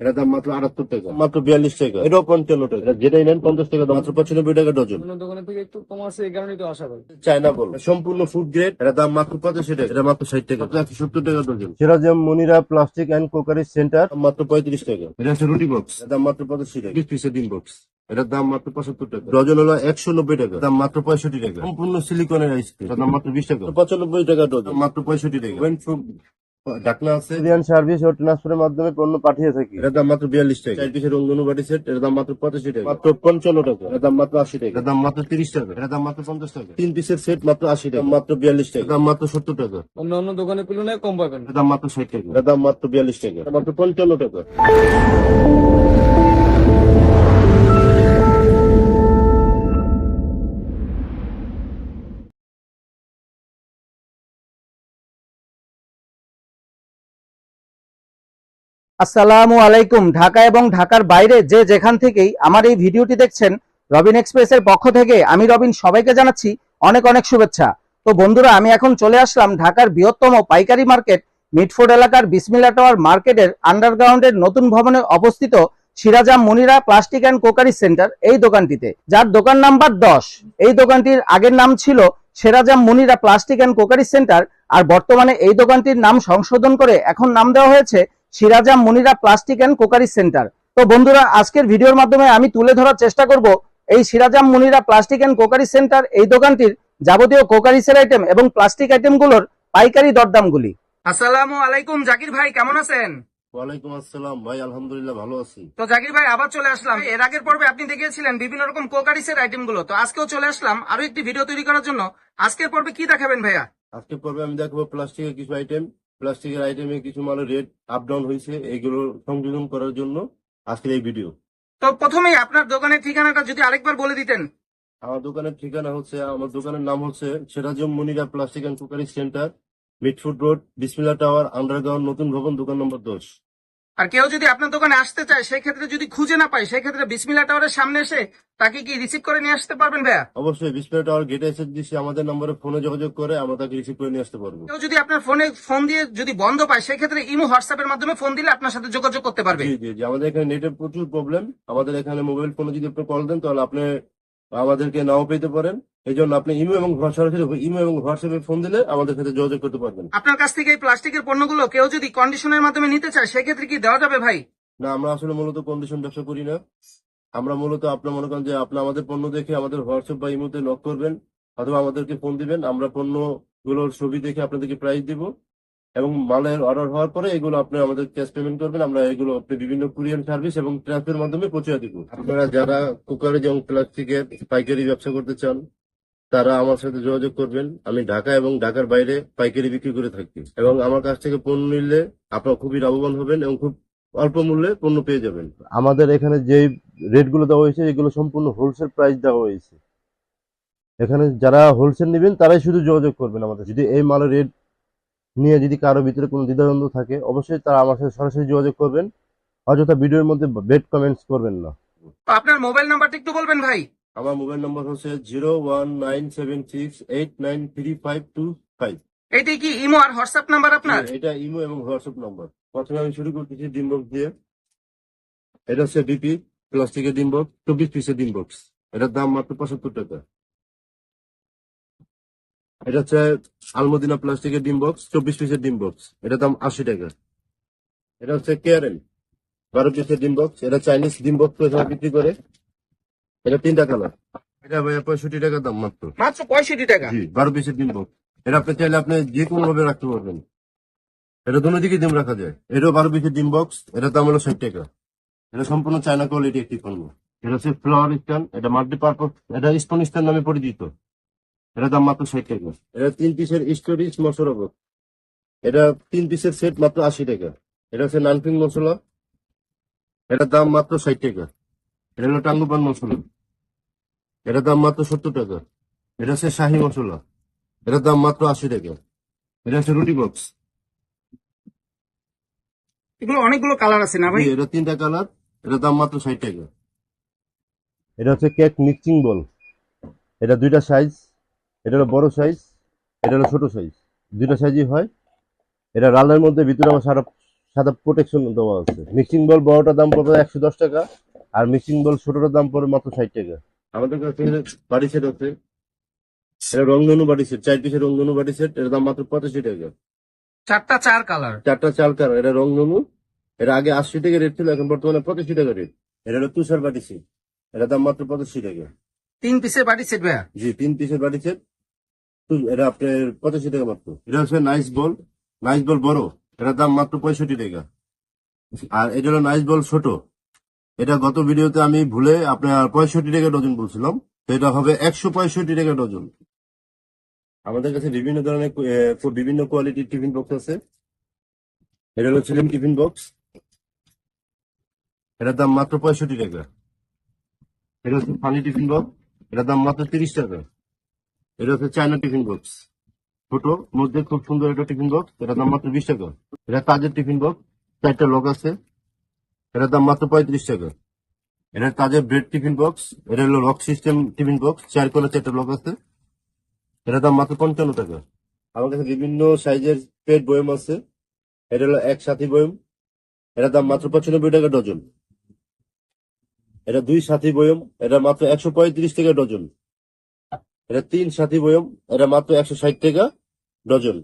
এটা দাম মাত্র আটাত্তর টাকা। মাত্র বিয়াল্লিশ টাকা। এটাও পঞ্চান্ন টাকা। যেটাই নেন পঞ্চাশ টাকা মাত্র পঁচানব্বই টাকা ডজন। অন্য থেকে একটু কম আছে এই কারণে একটু আশা করি। China bowl. সম্পূর্ণ ফুড গ্রেড এটা দাম মাত্র পঁচাশি টাকা। এটা মাত্র ষাট টাকা। একশো সত্তর টাকা dozen. Sirajam Monira plastic and crockery centre মাত্র পঁয়ত্রিশ টাকা। এটা হচ্ছে রুটি বক্স এর দাম মাত্র পঁচাশি টাকা। বিশ পিসের ডিম বক্স এটার দাম মাত্র পঁচাত্তর টাকা। ডজন হলো একশো নব্বই টাকা। দাম মাত্র পঁয়ষট্টি টাকা। সম্পূর্ণ সিলিকনের আইসক্রিম দাম মাত্র বিশ টাকা। পঁচানব্বই টাকা ডজন। মাত্র পঁয়ষট্টি টাকা। আছে ইন্ডিয়ান সার্ভিস ও ট্রান্সফারের মাধ্যমে পণ্য পাঠিয়ে থাকি দাম মাত্র বিয়াল্লিশ টাকা চার পিসের বাটি সেট এর দাম মাত্র পঁচাশি টাকা মাত্র পঞ্চান্ন টাকা এর দাম মাত্র আশি টাকা এর দাম মাত্র তিরিশ টাকা এর দাম মাত্র পঞ্চাশ টাকা তিন পিসের সেট মাত্র আশি টাকা মাত্র বিয়াল্লিশ টাকা এর দাম মাত্র সত্তর টাকা অন্য অন্য দোকানের তুলনায় কম পাবেন এর দাম মাত্র ষাট টাকা এর দাম মাত্র বিয়াল্লিশ টাকা মাত্র পঞ্চান্ন টাকা আসসালামু আলাইকুম। ঢাকা এবং ঢাকার বাইরে যে যেখান থেকেই আমার এই ভিডিওটি দেখছেন, রবিন এক্সপ্রেসের পক্ষ থেকে আমি রবিন সবাইকে জানাচ্ছি অনেক অনেক শুভেচ্ছা। তো বন্ধুরা, আমি এখন চলে আসলাম ঢাকার বৃহত্তম পাইকারি মার্কেট, মিটফোর্ড এলাকার বিসমিল্লা টাওয়ার মার্কেটের আন্ডারগ্রাউন্ডের নতুন ভবনে অবস্থিত Sirajam Monira plastic and crockery centre এই দোকানটিতে, যার দোকান নাম্বার দশ। এই দোকানটির আগের নাম ছিল Sirajam Monira plastic and crockery centre, আর বর্তমানে এই দোকানটির নাম সংশোধন করে এখন নাম দেওয়া হয়েছে Sirajam Monira plastic and crockery centre. তো বন্ধুরা আজকের ভিডিওর মাধ্যমে আমি তুলে ধরার চেষ্টা করব এই Sirajam Monira plastic and crockery centre এই দোকানটির যাবতীয় কোকারিসের আইটেম এবং প্লাস্টিক আইটেমগুলোর পাইকারি দরদামগুলি। আসসালামু আলাইকুম জাকির ভাই কেমন আছেন? ওয়ালাইকুম আসসালাম ভাই আলহামদুলিল্লাহ ভালো আছি। তো জাকির ভাই আবার চলে আসলাম। এর আগের পর্বে আপনি দেখিয়েছিলেন বিভিন্ন রকম কোকারিসের আইটেমগুলো তো আজকেও চলে আসলাম আরও একটি ভিডিও তৈরি করার জন্য। আজকের পর্বে কি দেখাবেন ভাইয়া? আজকে পর্বে আমি দেখব প্লাস্টিকের কিছু আইটেম প্লাস্টিকের আইটেমে কিছু মালের রেট আপ ডাউন হয়েছে এগুলো সংযোজন করার জন্য আজকের এই ভিডিও তো প্রথমেই আপনার দোকানের ঠিকানাটা যদি আরেকবার বলে দিতেন। আমার দোকানের ঠিকানা হচ্ছে আমার দোকানের নাম হচ্ছে Sirajam Monira plastic and crockery centre Mitford road Bismillah tower underground নতুন ভবন দোকান নম্বর দশ। আর কেউ যদি আপনার দোকানে আসতে চায় সেই ক্ষেত্রে যদি খুঁজে না পায় সেই ক্ষেত্রে বিসমিল্লা টাওয়ারের সামনে এসে তাকে কি রিসিভ করে নিয়ে আসতে পারবেন ভাইয়া? অবশ্যই বিসমিল্লা টাওয়ার গেটে এসে দিচ্ছি আমাদের নম্বরে ফোনে যোগাযোগ করে আমরা তাকে রিসিভ করে নিয়ে আসতে পারব। কেউ যদি আপনার ফোনে ফোন দিয়ে যদি বন্ধ পায় সেই ক্ষেত্রে ইমো হোয়াটসঅ্যাপের মাধ্যমে ফোন দিলে আপনার সাথে যোগাযোগ করতে পারবে। জি জি জি আমাদের এখানে নেটের প্রচুর প্রবলেম আমাদের এখানে মোবাইল ফোনে যদি আপনি কল দেন তাহলে আপনি আমাদেরকে নাও পেতে পারেন। এই জন্য আপনি ইমো এবং সরাসরি ইমো এবং হোয়াটসঅ্যাপে ফোন দিলে আমাদের সাথে যোগাযোগ করতে পারবেন। আপনার কাছ থেকে এই প্লাস্টিকের পণ্যগুলো কেউ যদি কন্ডিশনের মাধ্যমে নিতে চায় সেক্ষেত্রে কি দেওয়া যাবে ভাই? না আমরা আসলে মূলত কন্ডিশন ব্যবসা করি না। আমরা মূলত আপনার মনে করেন যে আপনি আমাদের পণ্য দেখে আমাদের হোয়াটসঅ্যাপ বা ইমোতে নক করবেন অথবা আমাদেরকে ফোন দিবেন। আমরা পণ্যগুলোর ছবি দেখে আপনাদেরকে প্রাইস দিব। এবং মালের অর্ডার হওয়ার পরে এগুলো আপনি আমাদের ক্যাশ পেমেন্ট করবেন। আমরা এগুলো আপনি বিভিন্ন কুরিয়ার সার্ভিস এবং ট্রান্সফারের মাধ্যমে পৌঁছে দিব। আপনারা যারা কুকারেজ এবং প্লাস্টিকের পাইকারি ব্যবসা করতে চান, তারা আমার সাথে যোগাযোগ করবেন। আমি ঢাকা এবং ঢাকার বাইরে পাইকারি বিক্রি করে থাকি। এবং আমার কাছ থেকে পণ্য নিলে আপনারা খুবই লাভবান হবেন এবং খুব অল্প মূল্যে পণ্য পেয়ে যাবেন। আমাদের এখানে যে রেটগুলো দেওয়া হয়েছে, এগুলো সম্পূর্ণ হোলসেল প্রাইস দেওয়া হয়েছে। এখানে যারা হোলসেল নেবেন, তারাই শুধু যোগাযোগ করবেন আমাদের। যদি এই মালের রেট নিয়ে যদি কারও ভিতরে কোনো দ্বিধাদ্বন্দ্ব থাকে অবশ্যই তারা আমার সাথে সরাসরি যোগাযোগ করবেন। অযথা ভিডিওর মধ্যে বেড কমেন্টস করবেন না। আপনার মোবাইল নাম্বারটা একটু বলবেন ভাই। আমার মোবাইল নম্বর হচ্ছে zero one nine seven six eight nine three five two five এটাই কি ইমো আর হোয়াটসঅ্যাপ নাম্বার আপনার? এটা ইমো এবং হোয়াটসঅ্যাপ নম্বর। প্রথমে আমি শুরু করতেছি ডিম বক্স দিয়ে। এটা হচ্ছে বিপি প্লাস্টিকের ডিম বক্স চব্বিশ পিসের ডিম বক্স এটার দাম মাত্র পঁচাত্তর টাকা। এটা হচ্ছে আলমদিনা প্লাস্টিকের ডিম বক্স চব্বিশ পিসের ডিম বক্স। এটার দাম আশি টাকা। এটা হচ্ছে কেয়ারেন বারো পিসের ডিম বক্স। এটা চাইনিজ ডিম বক্স বিক্রি করে। এটা তিনটা কালার এটা ভাইয়া পঁয়ষট্টি টাকা দাম মাত্র। মাত্র পঁয়ষট্টি টাকা? জি বারো পিসের ডিম বক্স। এটা আপনি চাইলে আপনি যে কোনো ভাবে রাখতে পারবেন। এটা দুনো দিকে ডিম রাখা যায়। এটাও বারো পিসের ডিম বক্স। এটা দাম হলো ষাট টাকা। এটা সম্পূর্ণ চায়না কোয়ালিটি একটি পণ্য। এটা হচ্ছে ফ্লাওয়ার স্ট্যান্ড এটা মাল্টি পারপোজ এটা স্পন স্ট্যান্ড নামে পরিচিত। এটা দাম মাত্র ষাট টাকা। এটা তিন পিসের স্টোরেজ মশলা এটা তিন পিসের সেট মাত্র আশি টাকা। এটা হচ্ছে নানকিং মশলা এটার দাম মাত্র ষাট টাকা। এটা হলো টাঙ্গুপান মশলা এটার দাম মাত্র সত্তর টাকা। এটা হচ্ছে শাহি মশলা এটার দাম মাত্র আশি টাকা। এটা হচ্ছে রুটি বক্স। এগুলো অনেকগুলো কালার আছে না ভাই? এটা তিনটা কালার। এটার দাম মাত্র ষাট টাকা। এটা হচ্ছে কেক মিক্সিং বল। এটা দুইটা সাইজ। এটা হলো বড় সাইজ এটা হলো ছোট সাইজ দুইটা সাইজই হয়। এটা রালের মধ্যে ভিতরে আমার সারা সাদা প্রোটেকশন দেওয়া আছে। মিক্সিং বল বড়টার দাম পড়বে একশো দশ টাকা আর মিক্সিং বল ছোটটার দাম পড়বে মাত্র ষাট টাকা। আমাদের কাছে বাড়ি সেট আছে। এটা রংধনু বাড়ি সেট চার পিসের রংধনু বাড়ি সেট এর দাম মাত্র পঁচাশি টাকা। চারটা চার কালার চারটা চার কালার এটা রংধনু এটা আগে আশি টাকা রেট ছিল এখন বর্তমানে পঁচাশি টাকা রেট এটা হলো তুষার বাটি সেট এটা দাম মাত্র পঁচাশি টাকা। তিন পিসের বাড়ি সেট ভাইয়া? জি তিন পিসের বাটি সেট এটা আপনার পঁচাশি টাকা মাত্র। এটা হচ্ছে নাইস বল নাইস বল বড়। এটার দাম মাত্র পঁয়ষট্টি টাকা। আর এটা হলো নাইস বল ছোট। এটা গত ভিডিওতে আমি ভুলে আপনার পঁয়ষট্টি টাকা ডজন বলছিলাম। তো এটা হবে একশো পঁয়ষট্টি টাকা ডজন। আমাদের কাছে বিভিন্ন ধরনের বিভিন্ন কোয়ালিটির টিফিন বক্স আছে। এটা হলো ছিলেন টিফিন বক্স এটার দাম মাত্র পঁয়ষট্টি টাকা। এটা হচ্ছে ফানি টিফিন বক্স এটার দাম মাত্র তিরিশ টাকা। এটা হচ্ছে চায়না টিফিন বক্স ছোট, মধ্যে খুব সুন্দর একটা টিফিন বক্স এটার দাম মাত্র বিশ টাকা। এটা কাজের টিফিন বক্স চারটা লক আছে, এটার দাম মাত্র পঁয়ত্রিশ টাকা। এটা কাজের ব্রেড টিফিন বক্স এটা হলো লক সিস্টেম টিফিন বক্স চার করে চারটা লক আছে, এটার দাম মাত্র পঞ্চান্ন টাকা। আমার কাছে বিভিন্ন সাইজের পেট বয়ম আছে, এটা হলো এক সাথী বয়ম, এটার দাম মাত্র পঁচানব্বই টাকা ডজন। এটা দুই সাথী বয়ম এটা মাত্র একশো পঁয়ত্রিশ টাকা ডজন। এটা তিন সাথী বয়ম, এটা মাত্র একশো ষাট টাকা ডজন।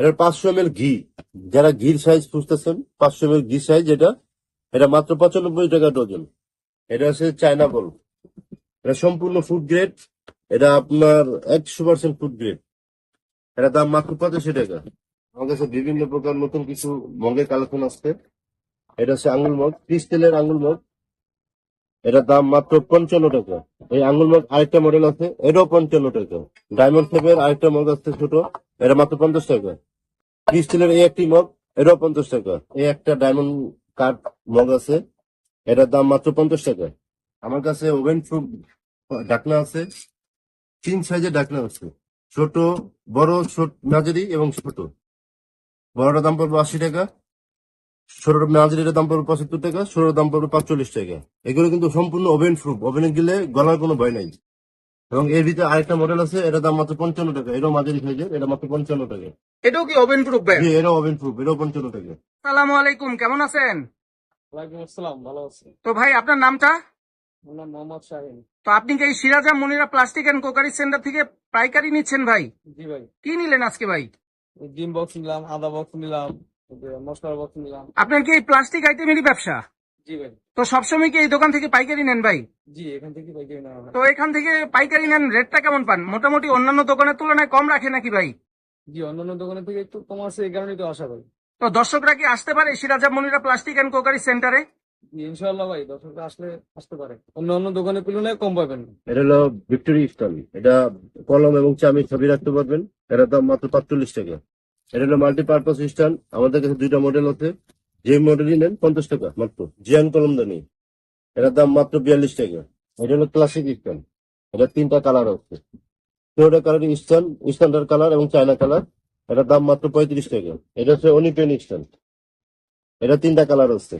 এটা পাঁচশো এম ঘি। যারা ঘির সাইজ খুঁজতেছেন, পাঁচশো এম ঘি সাইজ এটা এটা মাত্র পঁচানব্বই টাকা ডজন। এটা হচ্ছে চায়না বল। এটা সম্পূর্ণ ফুড গ্রেড এটা আপনার একশো পার্সেন্ট ফুড গ্রেড এটা দাম মাত্র পঁচাশি টাকা। আমার কাছে বিভিন্ন প্রকার নতুন কিছু মগের কালেকশন আসছে। এটা হচ্ছে আঙ্গুল মগ ক্রিস্টেলের আঙ্গুল মগ। এটার দাম মাত্র পঞ্চান্ন টাকা। এই আঙ্গুল মগ আরেকটা মডেল আছে, এটাও পঞ্চান্ন টাকা। ডায়মন্ড শেপের আরেকটা মগ আছে ছোট, এটা মাত্র পঞ্চাশ টাকা। ক্রিস্টেলের এই একটি মগ, এটাও পঞ্চাশ টাকা। এই একটা ডায়মন্ড কাট মগ আছে, এটার দাম মাত্র পঞ্চাশ টাকা। আমার কাছে ওভেন প্রুফ ডাকনা আছে তিন সাইজের ডাকনা আছে। ছোট, বড়, ছোট, মাঝারি এবং ছোট। বড়টার দাম পড়বে আশি টাকা। ছোট মাঝারিটার দাম পড়বে পঁচাত্তর টাকা ছোট দাম পড়বে পাঁচচল্লিশ টাকা। এগুলো কিন্তু সম্পূর্ণ ওভেন প্রুফ ওভেনে গেলে গলার কোনো ভয় নাই। এবং এর ভিতরে আরেকটা মডেল আছে এটার দাম মাত্র পঞ্চান্ন টাকা। এটাও মাঝারি সাইজের এটা মাত্র পঞ্চান্ন টাকা। এটাও কি ওভেন প্রুফ ভাই এটাও ওভেন প্রুফ এটাও পঞ্চান্ন টাকা। সালামু আলাইকুম কেমন আছেন? ভালো আছি। তো ভাই আপনার নামটা? মোহাম্মদ শাহিন। তো আপনি কি এই Sirajam Monira plastic and crockery centre থেকে পাইকারি নিচ্ছেন ভাই? জি ভাই। কি নিলেন আজকে ভাই? ডিম বক্স নিলাম আদা বক্স নিলাম। আপনার কি এই প্লাস্টিক আইটেমেরই ব্যবসা? তো সবসময় কি এই দোকান থেকে পাইকারি নেন ভাই? তো এখান থেকে পাইকারি নেন রেটটা কেমন পান? মোটামুটি অন্যান্য দোকানের তুলনায় কম রাখে নাকি ভাই? জি অন্যান্য দোকানের থেকে একটু কম আছে এই কারণেই তো আশা করি তো দর্শকরা কি আসতে পারে Sirajam Monira plastic and crockery সেন্টারে ইনশাআল্লাহ ভাই দর্শকরা আসলে আসতে পারে। অন্য অন্য দোকানের তুলনায় কম পাবেন। এটা হলো ভিক্টোরি স্টল এটা কলম এবং চামি ছবি রাখতে পারবেন। এটা দাম মাত্র পাঁচচল্লিশ টাকা। এটা হলো মাল্টিপারপাস স্ট্যান্ড আমাদের কাছে দুইটা মডেল আছে। যে মডেলই নেন পঞ্চাশ টাকা মাত্র। জিয়ান কলমদানি। এটার দাম মাত্র বিয়াল্লিশ টাকা। এটা হলো ক্লাসিক স্ট্যান্ড এটা তিনটা কালার আছে। তিনটা কালার স্ট্যান্ড স্ট্যান্ডার্ড কালার এবং চায়না কালার এটার দাম মাত্র পঁয়ত্রিশ টাকা। এটা হচ্ছে অনিপেন স্ট্যান্ড এটা তিনটা কালার আছে।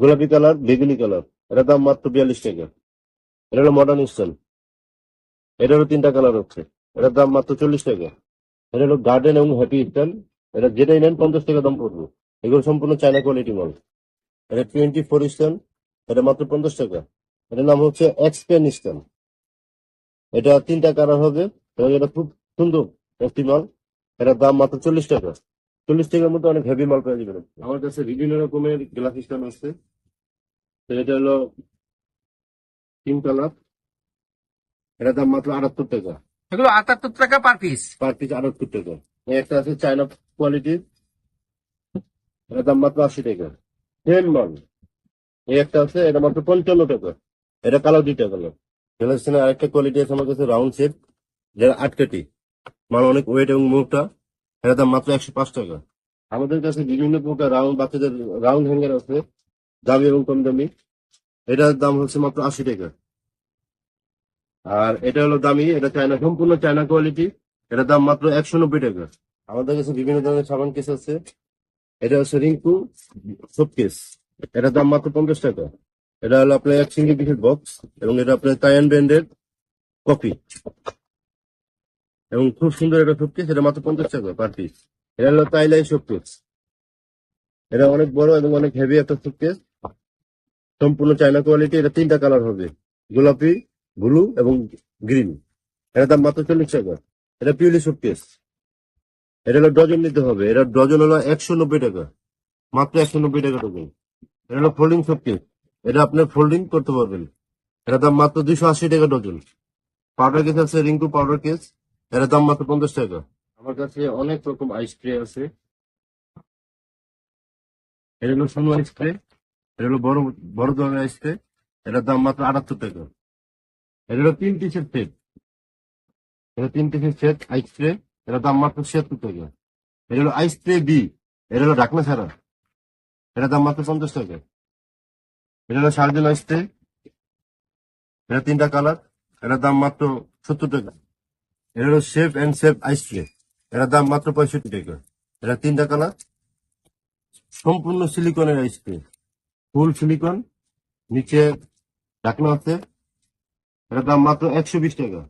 গোলাপি কালার বেগুনি কালার এটার দাম মাত্র বিয়াল্লিশ টাকা। এটা হলো মডার্ন স্টাইল এটারও তিনটা কালার হচ্ছে এটার দাম মাত্র চল্লিশ টাকা। এটা হলো গার্ডেন এবং হ্যাপি স্টাইল এটা যেটাই নেন পঞ্চাশ টাকা দাম পড়বে এগুলো সম্পূর্ণ চায়না কোয়ালিটি মাল। এটা টোয়েন্টি ফোর স্টাইল এটা মাত্র পঞ্চাশ টাকা। এটার নাম হচ্ছে এক্সপেন স্টাইল এটা তিনটা কালার হবে। এবং এটা খুব সুন্দর একটি মাল। এটার দাম মাত্র চল্লিশ টাকা। চল্লিশ টাকার মধ্যে অনেক হেভি মাল পেয়ে যাবেন আমার কাছে বিভিন্ন রকমের গ্লাস স্ট্যান্ড আছে। তো এটা হলো তিন কালার এটার দাম মাত্র আটাত্তর টাকা। এগুলো আটাত্তর টাকা পার পিস পার পিস আটাত্তর টাকা। একটা আছে চায়না কোয়ালিটির এটার দাম মাত্র আশি টাকা। সেম মাল। এই একটা আছে, এটা মাত্র পঞ্চান্ন টাকা। এটা কালো দুইটা কালার রিলাক্সেনের আরেকটা কোয়ালিটি আছে আমার কাছে রাউন্ড শেপ যেটা আটকাটি মাল অনেক ওয়েট এবং মুখটা এটার দাম মাত্র একশো পাঁচ টাকা। আমাদের কাছে বিভিন্ন প্রকার রাউন্ড বাচ্চাদের রাউন্ড হ্যাঙ্গার আছে। দামি এবং কম দামি। এটার দাম হচ্ছে মাত্র আশি টাকা। আর এটা হলো দামি, এটা চায়না, সম্পূর্ণ চায়না কোয়ালিটি এটার দাম মাত্র একশো নব্বই টাকা। আমাদের কাছে বিভিন্ন ধরনের সাবান কেস আছে। এটা হচ্ছে রিঙ্কু সোপ কেস এটার দাম মাত্র পঞ্চাশ টাকা। এটা হলো আপনার এক সিঙ্গেল পিসের বক্স এবং এটা আপনার তাইয়ান ব্র্যান্ডের কপি এবং খুব সুন্দর একটা কেস এটা মাত্র পঞ্চাশ টাকা পার পিস এটা হলো তাইলাই সোপ কেস এটা অনেক বড় এবং অনেক হেভি একটা সুটকেস সম্পূর্ণ চায়না কোয়ালিটি এটা তিনটা কালার হবে। গোলাপি ব্লু এবং গ্রিন। এটা দাম মাত্র চল্লিশ টাকা। এটা পিউলি সুটকেস এটা হলো ডজন নিতে হবে। এটা ডজন হলো একশো নব্বই টাকা। মাত্র একশো নব্বই টাকা ডজন এটা হলো ফোল্ডিং সুটকেস এটা আপনি ফোল্ডিং করতে পারবেন। এটা দাম মাত্র দুইশো আশি টাকা ডজন পাউডার কেস আছে রিঙ্কু পাউডার কেস এটার দাম মাত্র পঞ্চাশ টাকা। আমার কাছে অনেক রকম আইস ট্রে আছে। এটা হলো সোনু আইস ট্রে এটা হলো বড় বড় ধরনের আইস ট্রে এটার দাম মাত্র আটাত্তর টাকা। এটা হলো তিন পিসের সেট এটা তিন পিসের সেট দাম মাত্র টাকা হলো বি হলো ছাড়া দাম মাত্র পঞ্চাশ টাকা এটা হলো আইস তিনটা কালার এটার দাম মাত্র সত্তর টাকা এটা হলো এটার দাম মাত্র পঁয়ষট্টি টাকা তিনটা কালার সম্পূর্ণ সিলিকনের আইস ফুল সিলিকন নিচে ঢাকনা আছে এটার দাম মাত্র একশো বিশ টাকা।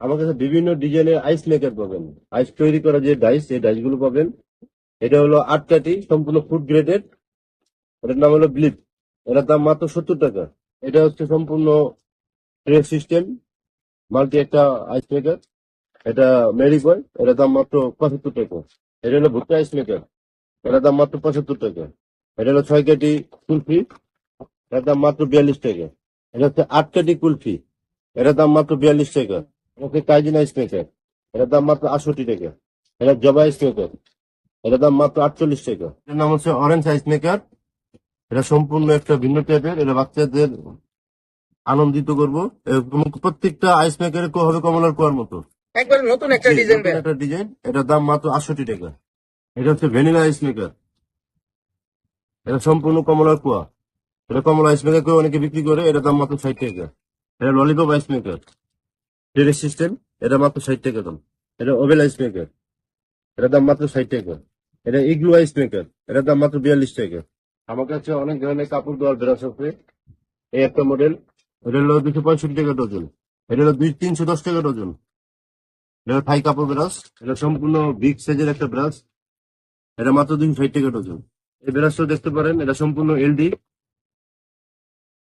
আমার কাছে বিভিন্ন ডিজাইনের আইস মেকার পাবেন। আইস তৈরি করা যে ডাইস এই ডাইসগুলো পাবেন। এটা হলো আট কাটি সম্পূর্ণ ফুড গ্রেডেড এটার নাম হলো ব্লিপ এটার দাম মাত্র সত্তর টাকা। এটা হচ্ছে সম্পূর্ণ ট্রে সিস্টেম মাল্টি একটা আইস মেকার এটা মেরি বয় এটার দাম মাত্র পঁচাত্তর টাকা। এটা হলো ভুট্টা আইস মেকার এটার দাম মাত্র পঁচাত্তর টাকা। এটা হলো ছয় কাটি কুলফি। এটার দাম মাত্র বিয়াল্লিশ টাকা। এটা হচ্ছে আট কাটি কুলফি। এটার দাম মাত্র বিয়াল্লিশ টাকা। ওকে কাইজিন আইস এটার দাম মাত্র আটষট্টি টাকা। এটা জবা আইস মেকার এটার দাম মাত্র আটচল্লিশ টাকা। এটার নাম হচ্ছে অরেঞ্জ আইস মেকার এটা সম্পূর্ণ একটা ভিন্ন টাইপের এটা বাচ্চাদের আনন্দিত করব। প্রত্যেকটা আইস মেকারে হবে কমলার কোয়ার মতো। একবার নতুন একটা ডিজাইন একটা ডিজাইন এটার দাম মাত্র আটষট্টি টাকা। এটা হচ্ছে ভ্যানিলা আইস মেকার এটা সম্পূর্ণ কমলার কুয়া। এটা কমলা আইস মেকার করে অনেকে বিক্রি করে। এটার দাম মাত্র ষাট টাকা। এটা lollipop ice maker terrace system এটা মাত্র ষাট টাকা দাম। এটা ওভেল আইস মেকার এটা দাম মাত্র ষাট টাকা। এটা ইগলু আইস মেকার এটার দাম মাত্র বিয়াল্লিশ টাকা। আমার কাছে অনেক ধরনের কাপড় দেওয়ার ব্রাশ আছে। এই একটা মডেল এটা হলো দুশো পঁয়ষট্টি টাকা ডজন এটা হলো দুই, তিনশো দশ টাকা ডজন এটা থাই কাপড় ব্রাশ এটা সম্পূর্ণ বিগ সাইজের একটা ব্রাশ এটা মাত্র দুশো ষাট টাকা ডজন এই ব্রাশটা দেখতে পারেন, এটা সম্পূর্ণ এলডি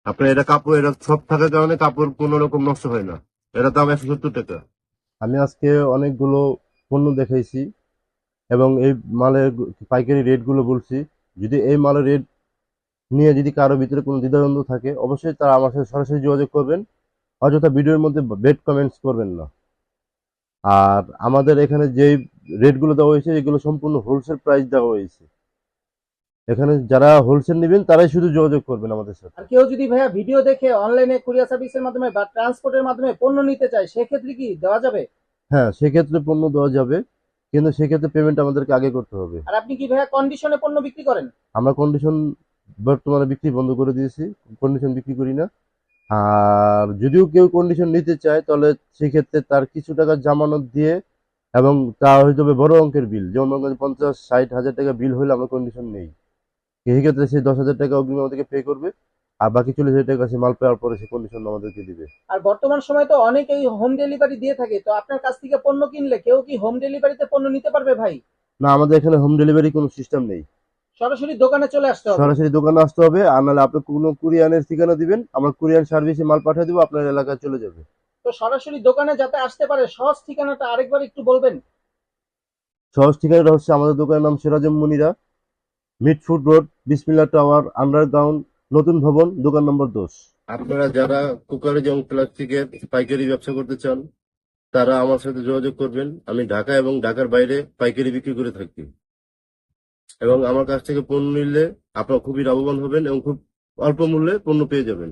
আপনার এটা কাপড়, এটা সব থাকার কারণে কাপড় কোনো রকম নষ্ট হয় না। এটা দাম একশো সত্তর টাকা। আমি আজকে অনেকগুলো পণ্য দেখাইছি এবং এই মালের পাইকারি রেটগুলো বলছি। যদি এই মালের রেট নিয়ে যদি কারও ভিতরে কোনো দ্বিধাদ্বন্দ্ব থাকে, অবশ্যই তারা আমার সাথে সরাসরি যোগাযোগ করবেন। অযথা ভিডিওর মধ্যে বেড কমেন্টস করবেন না। আর আমাদের এখানে যে রেটগুলো দেওয়া হয়েছে, এগুলো সম্পূর্ণ হোলসেল প্রাইস দেওয়া হয়েছে। এখানে যারা হোলসেল নেবেন তারাই শুধু যোগাযোগ করবেন আমাদের সাথে। আর কেউ যদি ভাইয়া ভিডিও দেখে অনলাইনে কুরিয়ার সার্ভিসের মাধ্যমে বা ট্রান্সপোর্টের মাধ্যমে পণ্য নিতে চায় সেক্ষেত্রে কি দেওয়া যাবে? হ্যাঁ সেক্ষেত্রে পণ্য দেওয়া যাবে কিন্তু সেক্ষেত্রে পেমেন্ট আমাদেরকে আগে করতে হবে। আর আপনি কি ভাইয়া কন্ডিশনে পণ্য বিক্রি করেন? আমরা কন্ডিশন বর্তমানে বিক্রি বন্ধ করে দিয়েছি কন্ডিশন বিক্রি করি না। আর যদিও কেউ কন্ডিশন নিতে চায় তাহলে সেক্ষেত্রে তার কিছু টাকা জামানত দিয়ে এবং তা হয়তো বড় অঙ্কের বিল যেমন পঞ্চাশ ষাট হাজার টাকা বিল হলে আমরা কন্ডিশন নেই। সেক্ষেত্রে সে দশ হাজার টাকা অগ্রিম আমাদেরকে পে করবে আর বাকি চল্লিশ হাজার টাকা সে মাল পাওয়ার পরে সে কন্ডিশন আমাদেরকে দিবে। আর বর্তমান সময় তো অনেকেই হোম ডেলিভারি দিয়ে থাকে তো আপনার কাছ থেকে পণ্য কিনলে কেউ কি হোম ডেলিভারিতে পণ্য নিতে পারবে ভাই? না আমাদের এখানে হোম ডেলিভারি কোনো সিস্টেম নেই। সরাসরি দোকানে চলে আসতে হবে। সরাসরি দোকানে আসতে হবে আর নাহলে আপনি কোনো কুরিয়ানের ঠিকানা দিবেন আমরা কুরিয়ান সার্ভিসে মাল পাঠিয়ে দেবো আপনার এলাকায় চলে যাবে। তো সরাসরি দোকানে যাতে আসতে পারে সহজ ঠিকানাটা আরেকবার একটু বলবেন? সহজ ঠিকানাটা হচ্ছে আমাদের দোকানের নাম Sirajam Munira mid food road Bismillah tower underground নতুন ভবন, দোকান নম্বর দশ। আপনারা যারা কুকারেজ এবং প্লাস্টিকের পাইকারি ব্যবসা করতে চান, তারা আমার সাথে যোগাযোগ করবেন। আমি ঢাকা এবং ঢাকার বাইরে পাইকারি বিক্রি করে থাকি। এবং আমার কাছ থেকে পণ্য নিলে আপনারা খুবই লাভবান হবেন এবং খুব অল্প মূল্যে পণ্য পেয়ে যাবেন।